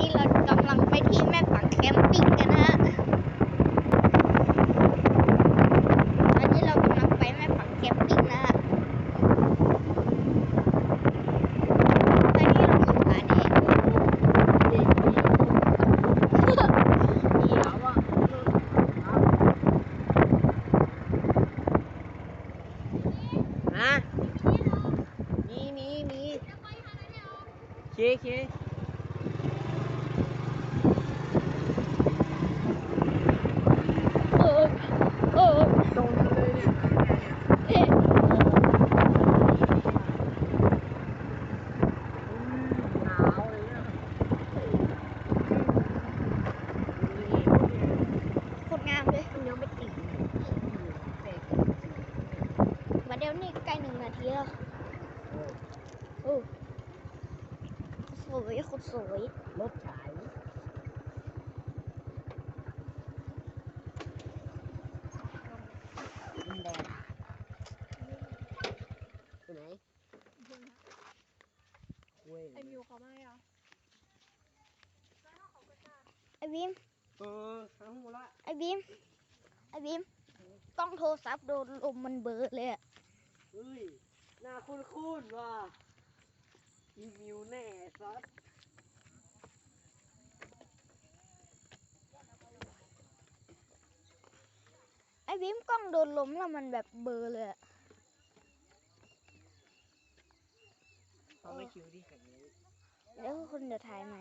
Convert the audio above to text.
นี้เรากำลังไปที่แม่ปังแคมปิ้งกันนะฮะตอนนี้เรากำลังไปแม่ปังแคมปิ้งนะฮะตอนนี้เราอยู่ป่าแดงฮะมีมีมีเคเค เออเออ ตรงเลยเนี่ย เอ๊ะ หนาวเลยเนี่ย โคตรงามเลย ยังไม่ติดแต่ มาเดี๋ยวนี้ใกล้หนึ่งนาทีแล้วโอ้สวยโคตรสวยรถฉายดินแดงไปไหนเว้ยไอมิวเขาไม่เหรอไอ้บีมเออหาหูละไอ้บีมไอ้บีมกล้องโทรศัพท์โดนลมมันเบลอเลยอะ เฮ้ยหน้าคุ้นๆว่ะอีมิวแน่ซัดไอ้บีมกล้องโดนลมแล้วมันแบบเบลอเลยอะเอาไม่คิวที่แข่งนี้ แล้วคุณจะถ่ายไหม